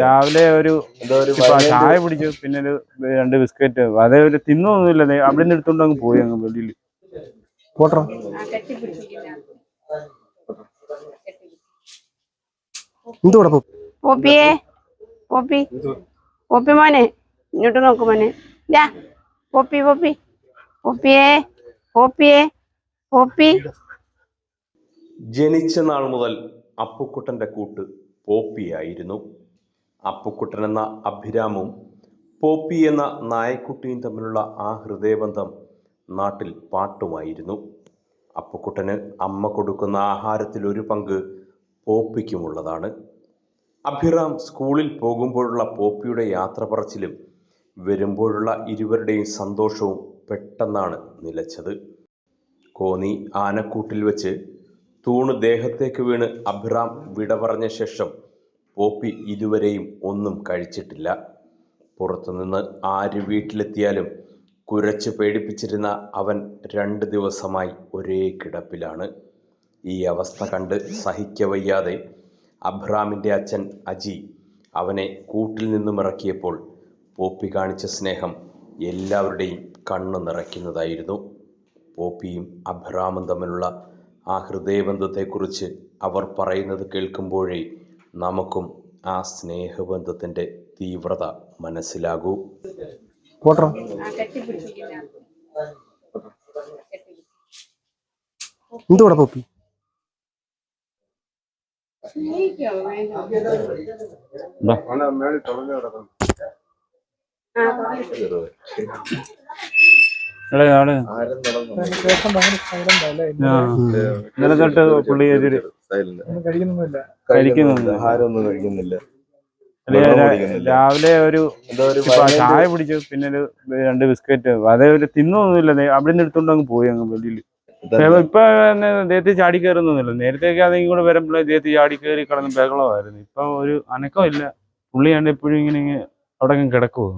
രാവിലെ ഒരു ചായ പിടിച്ചു പിന്നെ ഒരു രണ്ട് ബിസ്ക്കറ്റ് അതേ ഒരു തിന്നൊന്നുമില്ല. അവിടെ നിന്ന് എടുത്തോണ്ട് അങ്ങ് പോയി അങ്ങ് വെളിയിൽ. പോട്ടോ എന്തുകൂടെ പോപ്പിയേ പോപ്പി. പോപ്പി മോനെ ഇങ്ങോട്ട് നോക്കു മോനെ. ഇതാ പോപ്പി പോപ്പി. പോപ്പിയേ പോപ്പിയേ പോപ്പി. ജനിച്ച നാൾ മുതൽ അപ്പുക്കുട്ടന്റെ കൂട്ട് പോപ്പിയായിരുന്നു. അപ്പുക്കുട്ടൻ എന്ന അഭിരാമും പോപ്പി എന്ന നായക്കുട്ടിയും തമ്മിലുള്ള ആ ഹൃദയബന്ധം നാട്ടിൽ പാട്ടുമായിരുന്നു. അപ്പുക്കുട്ടന് അമ്മ കൊടുക്കുന്ന ആഹാരത്തിൽ ഒരു പങ്ക് പോപ്പിക്കുമുള്ളതാണ്. അഭിറാം സ്കൂളിൽ പോകുമ്പോഴുള്ള പോപ്പിയുടെ യാത്ര പറച്ചിലും വരുമ്പോഴുള്ള ഇരുവരുടെയും സന്തോഷവും പെട്ടെന്നാണ് നിലച്ചത്. കോന്നി ആനക്കൂട്ടിൽ വെച്ച് തൂണ് ദേഹത്തേക്ക് വീണ് അഭിറാം വിട പറഞ്ഞ ശേഷം പോപ്പി ഇതുവരെയും ഒന്നും കഴിച്ചിട്ടില്ല. പുറത്തുനിന്ന് ആര് വീട്ടിലെത്തിയാലും കുരച്ച് പേടിപ്പിച്ചിരുന്ന അവൻ രണ്ട് ദിവസമായി ഒരേ കിടപ്പിലാണ്. ഈ അവസ്ഥ കണ്ട് സഹിക്കവയ്യാതെ അബ്രാമിന്റെ അച്ഛൻ അജി അവനെ കൂട്ടിൽ നിന്നും ഇറക്കിയപ്പോൾ പോപ്പി കാണിച്ച സ്നേഹം എല്ലാവരുടെയും കണ്ണു നിറയ്ക്കുന്നതായിരുന്നു. പോപ്പിയും അബ്രാമും തമ്മിലുള്ള ആ ഹൃദയബന്ധത്തെക്കുറിച്ച് അവർ പറയുന്നത് കേൾക്കുമ്പോഴേ നമുക്കും ആ സ്നേഹബന്ധത്തിന്റെ തീവ്രത മനസ്സിലാകൂ. പോട്ടോ എന്തുകൂടെ പോപ്പി? ആ. ഇന്നലെ തൊട്ട് പുള്ളി. കഴിക്കുന്നില്ല. ആഹാരമൊന്നും. രാവിലെ ഒരു എന്തോ ഒരു ചായ പിടിച്ചു പിന്നെ ഒരു രണ്ട് ബിസ്ക്കറ്റ്. അതേ ഒരു തിന്നൊന്നുമില്ല. അവിടെ നിന്ന് എടുത്തോണ്ട് അങ്ങ് പോയി അങ്ങ് വെളിയിൽ. ഇതല്ല. ഇപ്പൊ ദേഹത്ത് ചാടി കയറുന്നൊന്നുമില്ല. നേരത്തേക്ക് അതെങ്കിൽ കൂടെ വരുമ്പോഴേ ദേഹത്ത് ചാടി കയറി കിടന്ന് ബഹളമായിരുന്നു. ഇപ്പൊ ഒരു അനക്കം ഇല്ല പുള്ളി കണ്ട് എപ്പോഴും ഇങ്ങനെ അവിടെ അങ്ങ് കിടക്കുവോ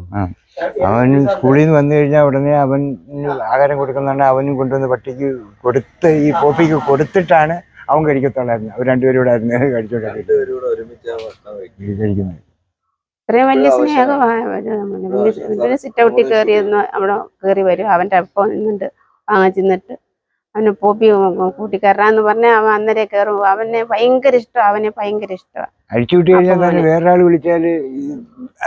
അവൻ സ്കൂളിൽ നിന്ന് വന്നു കഴിഞ്ഞാൽ ഉടനെ അവൻ ആഹാരം കൊടുക്കുന്നുണ്ട് അവനും കൊണ്ടുവന്ന് പട്ടിക്ക് കൊടുത്ത് ഈ പോപ്പിക്ക് കൊടുത്തിട്ടാണ് അവൻ കഴിക്കത്തുള്ളായിരുന്നു അവർ രണ്ടുപേരും കൂടെ ആയിരുന്നു കഴിച്ചോണ്ടായിരുന്നു കഴിക്കുന്നത്. ഇത്രയും വലിയ സ്നേഹമാണ് സിറ്റ് ഔട്ടിൽ കയറിയെന്ന് അവിടെ കയറി വരും. അവന്റെ അപ്പം നിന്നിട്ട് വാങ്ങിച്ചിന്നിട്ട് അവന് പോപ്പി കൂട്ടിക്കയറാന്ന് പറഞ്ഞാൽ അവൻ അന്നേരം കയറും. അവനെ ഭയങ്കര ഇഷ്ടമാണ് അവനെ ഭയങ്കര ഇഷ്ടമാണ് അഴിച്ചു വിട്ട് കഴിഞ്ഞാൽ തന്നെ വേറൊരാൾ വിളിച്ചാൽ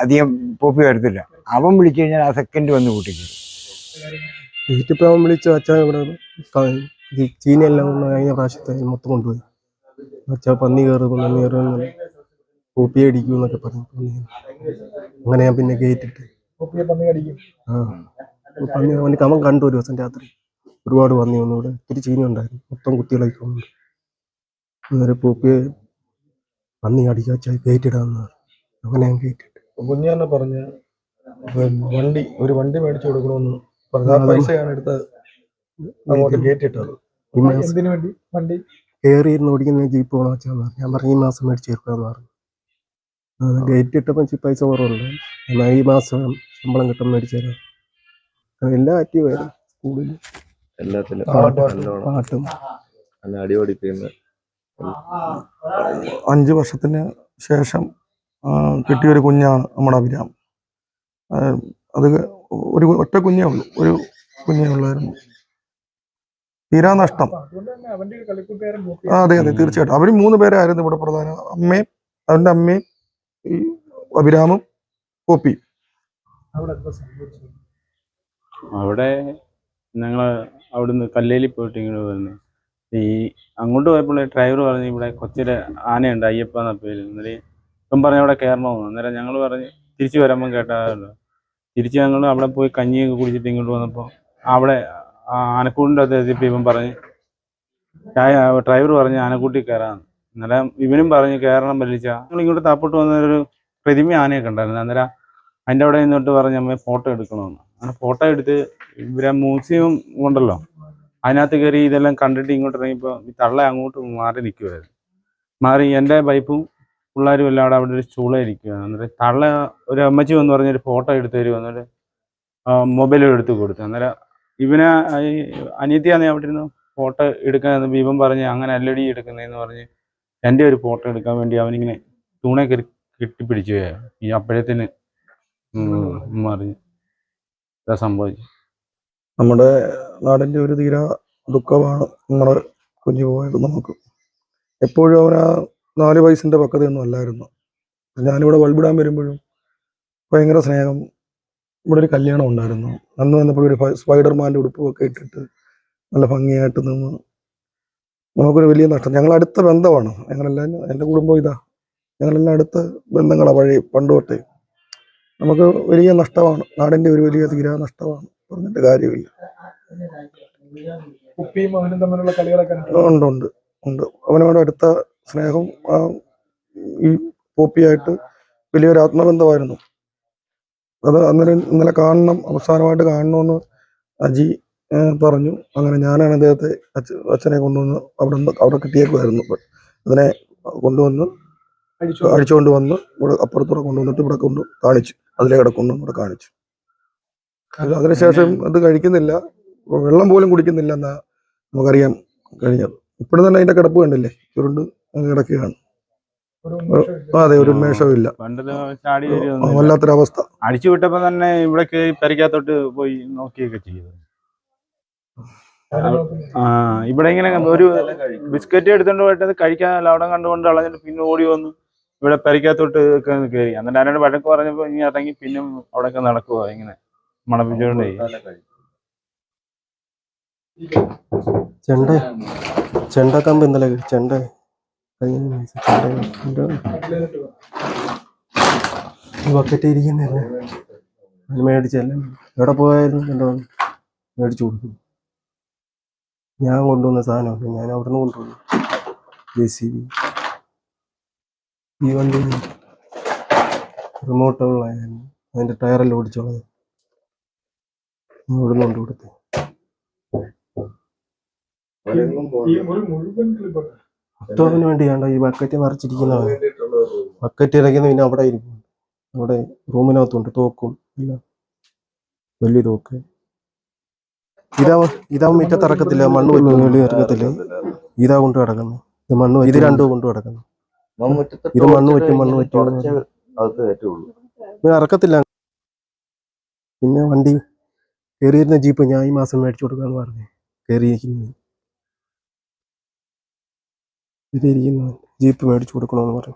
അധികം പോപ്പി വരത്തില്ല. അവൻ വിളിച്ചു കഴിഞ്ഞാൽ ആ സെക്കൻഡ് വന്ന് കൂട്ടിക്കും വീട്ടിപ്പോൾ അവൻ വിളിച്ചു അച്ഛൻ ഇവിടെ ചീനയെല്ലാം കഴിഞ്ഞ പ്രാവശ്യത്തെ മൊത്തം കൊണ്ടുപോയി. അച്ഛൻ പന്നി കയറും പന്നി കയറും കോപ്പി അടിക്കും എന്നൊക്കെ പറഞ്ഞു. അങ്ങനെ ഞാൻ പിന്നെ കയറ്റിട്ട് ആ. പന്നി അവന് അവൻ കണ്ടു ഒരു ദിവസം രാത്രി. ഒരുപാട് പന്നി വന്നു ഇവിടെ. ഒത്തിരി ചീന ഉണ്ടായിരുന്നു. മൊത്തം കുട്ടികളൊക്കെ വന്നു അന്നേരം പോപ്പിയെ പന്നി അടിക്കാച്ചാൽ കയറ്റിടാന്ന് അങ്ങനെ ഞാൻ കയറ്റിട്ട് കുഞ്ഞാനെ പറഞ്ഞ വണ്ടി ഒരു വണ്ടി മേടിച്ചു കൊടുക്കണമെന്ന് പറഞ്ഞു പൈസയാണ് എടുത്ത് അങ്ങോട്ട് കയറ്റിട്ടത് എന്തിനു വേണ്ടി? വണ്ടി? കയറിയിരുന്ന് ഓടിക്കുന്ന ജീപ്പ് പോകണം വെച്ചാന്ന് പറഞ്ഞു. ഞാൻ പറഞ്ഞു ഈ മാസം മേടിച്ച് തീർക്കാന്ന് പറഞ്ഞു. ആ ഡേറ്റ് ഇട്ടപ്പോൾ ഇച്ചിരി പൈസ കുറവുണ്ട്. എന്നാൽ ഈ മാസം ശമ്പളം കിട്ടും മേടിച്ചു തരാം. എല്ലാം ആക്റ്റീവായിരുന്നു സ്കൂളിൽ എല്ലാത്തിലും പാട്ടും നല്ലോണം. അഞ്ച് വർഷത്തിന് ശേഷം കിട്ടിയൊരു കുഞ്ഞാണ് നമ്മുടെ അഭിരാം. അത് ഒരു ഒറ്റ കുഞ്ഞേ ഉള്ളൂ ഒരു കുഞ്ഞേ ഉള്ളായിരുന്നു. തീരാ നഷ്ടം. അതെ അതെ തീർച്ചയായിട്ടും. അവർ മൂന്ന് പേരായിരുന്നു ഇവിടെ പ്രധാന. അമ്മയും അവന്റെ അമ്മയും ഈ അഭിരാമും കോപ്പി അവിടെ ഞങ്ങൾ അവിടുന്ന് കല്ലേലി പോയിട്ട് ഇങ്ങോട്ട് വന്നു ഈ അങ്ങോട്ട് പോയപ്പോൾ ഡ്രൈവർ പറഞ്ഞു ഇവിടെ കൊച്ചിലെ ആനയുണ്ട് അയ്യപ്പ എന്ന പേര്. എന്നിട്ട് ഇപ്പം പറഞ്ഞു അവിടെ കയറണമെന്ന് അന്നേരം ഞങ്ങൾ പറഞ്ഞ് തിരിച്ചു വരുമ്പം കേട്ടാലോ. തിരിച്ച് ഞങ്ങൾ അവിടെ പോയി കഞ്ഞിയൊക്കെ കുടിച്ചിട്ട് ഇങ്ങോട്ട് വന്നപ്പോൾ അവിടെ ആനക്കൂടിന്റെ അത് എത്തിയപ്പോൾ ഇവൻ പറഞ്ഞ് ഡ്രൈവർ പറഞ്ഞ് ആനക്കൂട്ടി കയറാമെന്ന് അന്നേരം ഇവനും പറഞ്ഞ് കയറണം വലിച്ച ഞങ്ങൾ ഇങ്ങോട്ട് താപ്പോട്ട് വന്നൊരു പ്രതിമ ആനയൊക്കെ ഉണ്ടായിരുന്നു. അന്നേരം അതിന്റെ അവിടെ നിന്നിട്ട് പറഞ്ഞ് അമ്മയെ ഫോട്ടോ എടുക്കണമെന്ന് അങ്ങനെ ഫോട്ടോ എടുത്ത് ഇവരെ മ്യൂസിയം ഉണ്ടല്ലോ. അതിനകത്ത് കയറി ഇതെല്ലാം കണ്ടിട്ട് ഇങ്ങോട്ട് ഇറങ്ങിയപ്പോൾ തള്ള അങ്ങോട്ട് മാറി നിൽക്കുമായിരുന്നു മാറി എന്റെ വൈഫും പിള്ളേരും എല്ലാം അവിടെ അവിടെ ഒരു ചൂള ഇരിക്കുകയാണ് അന്നേരം തള്ള ഒരു അമ്മച്ചി വന്ന് പറഞ്ഞൊരു ഫോട്ടോ എടുത്ത് തരുമോ എന്നിട്ട് മൊബൈലും എടുത്ത് കൊടുത്തു. അന്നേരം ഇവനെ അനിയത്തിയാന്ന് അവിടെ ഇരുന്ന് ഫോട്ടോ എടുക്കാൻ ഇവൻ പറഞ്ഞ് അങ്ങനെ അല്ലടി എടുക്കുന്നതെന്ന് പറഞ്ഞ് എന്റെ ഒരു ഫോട്ടോ എടുക്കാൻ വേണ്ടി അവനിങ്ങനെ തൂണെ കയറി കെട്ടിപ്പിടിച്ചു ഈ അപ്പോഴത്തിന് മറിഞ്ഞ് സംഭവിച്ചു നമ്മുടെ നാടിന്റെ ഒരു തീരാ ദുഃഖമാണ് നമ്മുടെ കുഞ്ഞു പോയത് നമുക്ക്. എപ്പോഴും അവൻ ആ നാല് വയസ്സിന്റെ പക്വതയൊന്നും അല്ലായിരുന്നു. ഞാനിവിടെ ബൾബിടാൻ വരുമ്പോഴും ഭയങ്കര സ്നേഹം ഇവിടെ ഒരു കല്യാണം ഉണ്ടായിരുന്നു. അന്ന് വന്നപ്പോഴും ഒരു സ്പൈഡർമാന്റെ ഉടുപ്പൊക്കെ ഇട്ടിട്ട് നല്ല ഭംഗിയായിട്ട് നിന്ന് നമുക്കൊരു വലിയ നഷ്ടം. ഞങ്ങൾ അടുത്ത ബന്ധമാണ്. ഞങ്ങളെല്ലാം എന്റെ കുടുംബം ഇതാ. ഞങ്ങളെല്ലാം അടുത്ത ബന്ധങ്ങളാണ് പഴയ പണ്ട് തൊട്ടേ. നമുക്ക് വലിയ നഷ്ടമാണ്. നാടിന്റെ ഒരു വലിയ തീരാ നഷ്ടമാണ് പറഞ്ഞിട്ട് കാര്യമില്ല. കുപ്പിയും അവനും തമ്മിലുള്ള കളികളൊക്കെ ഉണ്ട് ഉണ്ട് ഉണ്ട്. അവനോട് അടുത്ത സ്നേഹം ഈ പോപ്പിയായിട്ട് വലിയൊരു ആത്മബന്ധമായിരുന്നു. അത് അന്നേരം ഇന്നലെ കാണണം അവസാനമായിട്ട് കാണണമെന്ന് അജി പറഞ്ഞു. അങ്ങനെ ഞാനാണ് അദ്ദേഹത്തെ അച്ഛ അച്ഛനെ കൊണ്ടുവന്ന് അവിടെ അവിടെ കിട്ടിയേക്കുമായിരുന്നു. അതിനെ കൊണ്ടുവന്ന് അഴിച്ചുകൊണ്ട് വന്ന് ഇവിടെ അപ്പുറത്തൂടെ കൊണ്ടുവന്നിട്ട് ഇവിടെ കൊണ്ട് കാണിച്ചു. അതിലെ ഇവിടെ കൊണ്ടുവന്ന് ഇവിടെ കാണിച്ചു. അതിനുശേഷം അത് കഴിക്കുന്നില്ല. വെള്ളം പോലും കുടിക്കുന്നില്ല എന്നാ നമുക്കറിയാൻ കഴിഞ്ഞത്. ഇപ്പോഴും തന്നെ അതിന്റെ കിടപ്പ് കണ്ടില്ലേ? ചുരുണ്ട് അങ്ങ് കിടക്കുകയാണ്. ആ, അതെ ഒരു ഉന്മേഷവും ഇല്ല. വല്ലാത്തൊരവസ്ഥ. അടിച്ചു വിട്ടപ്പോ തന്നെ ഇവിടെ പരിക്കാത്തോട്ട് പെരക്കകത്തോട്ട് പോയി നോക്കിയൊക്കെ ചെയ്തു. ആ ഇവിടെ ഇങ്ങനെ ഒരു ബിസ്ക്കറ്റ് എടുത്തോണ്ട് പോയിട്ട് അത് കഴിക്കാൻ അവിടെ കണ്ടുകൊണ്ട് അളഞ്ഞിട്ട് പിന്നെ ഓടി വന്നു ഇവിടെ പെരക്കകത്തോട്ട് ഒക്കെ കയറി എന്നിട്ട് ആരോട് വഴക്ക് പറഞ്ഞപ്പോ ഇനി ഇറങ്ങി പിന്നെ അവിടെയൊക്കെ നടക്കുവോ ഇങ്ങനെ മണപ്പിച്ചോണ്ടേ ചെണ്ട. ചെണ്ട. കമ്പ് ഇന്നലെ ചെണ്ട. ബക്കറ്റ് ഇരിക്കുന്നല്ലേ അത് മേടിച്ചല്ലേ എവിടെ പോയായിരുന്നു? എന്തോ? മേടിച്ചു കൊടുക്കും ഞാൻ കൊണ്ടുവന്ന സാധനമൊക്കെ ഞാൻ അവിടെ നിന്ന് കൊണ്ടുവന്നു. J C B. ഈ വണ്ടി റിമോട്ടുള്ളതായിരുന്നു അതിന്റെ ടയറെല്ലാം ഓടിച്ചോളത് അവിടെ നിന്ന് കൊണ്ടു കൊടുത്തു മൊത്തത്തിന് വേണ്ടിയാണ്ട ഈ ബക്കറ്റ് നിറച്ചിരിക്കുന്നവൻ ബക്കറ്റ് ഇറക്കുന്ന പിന്നെ അവിടെ ഇരിക്കും അവിടെ റൂമിനകത്തുണ്ട്. തോക്കും. ഇല്ല. വലിയ തോക്ക്. ഇതാ ഇതാ മിറ്റത്ത് ഇറക്കത്തില്ല. മണ്ണ് വലിയ ഇറക്കത്തില്ല. ഇതാ കൊണ്ട് കിടക്കുന്നു. ഇത് മണ്ണ് ഇത് രണ്ടും കൊണ്ട് കിടക്കുന്നു. ഇത് മണ്ണ് പറ്റും, മണ്ണ് പറ്റും. അത് കയറ്റുള്ളൂ. പിന്നെ ഇറക്കത്തില്ല. പിന്നെ വണ്ടി കയറിയിരുന്ന ജീപ്പ് ഞാൻ ഈ മാസം മേടിച്ചു കൊടുക്കാന്ന് പറഞ്ഞു കയറിയിരിക്കുന്നത് കയറിയിരിക്കുന്നത് ജീപ്പ് മേടിച്ചു കൊടുക്കണമെന്ന് പറഞ്ഞു.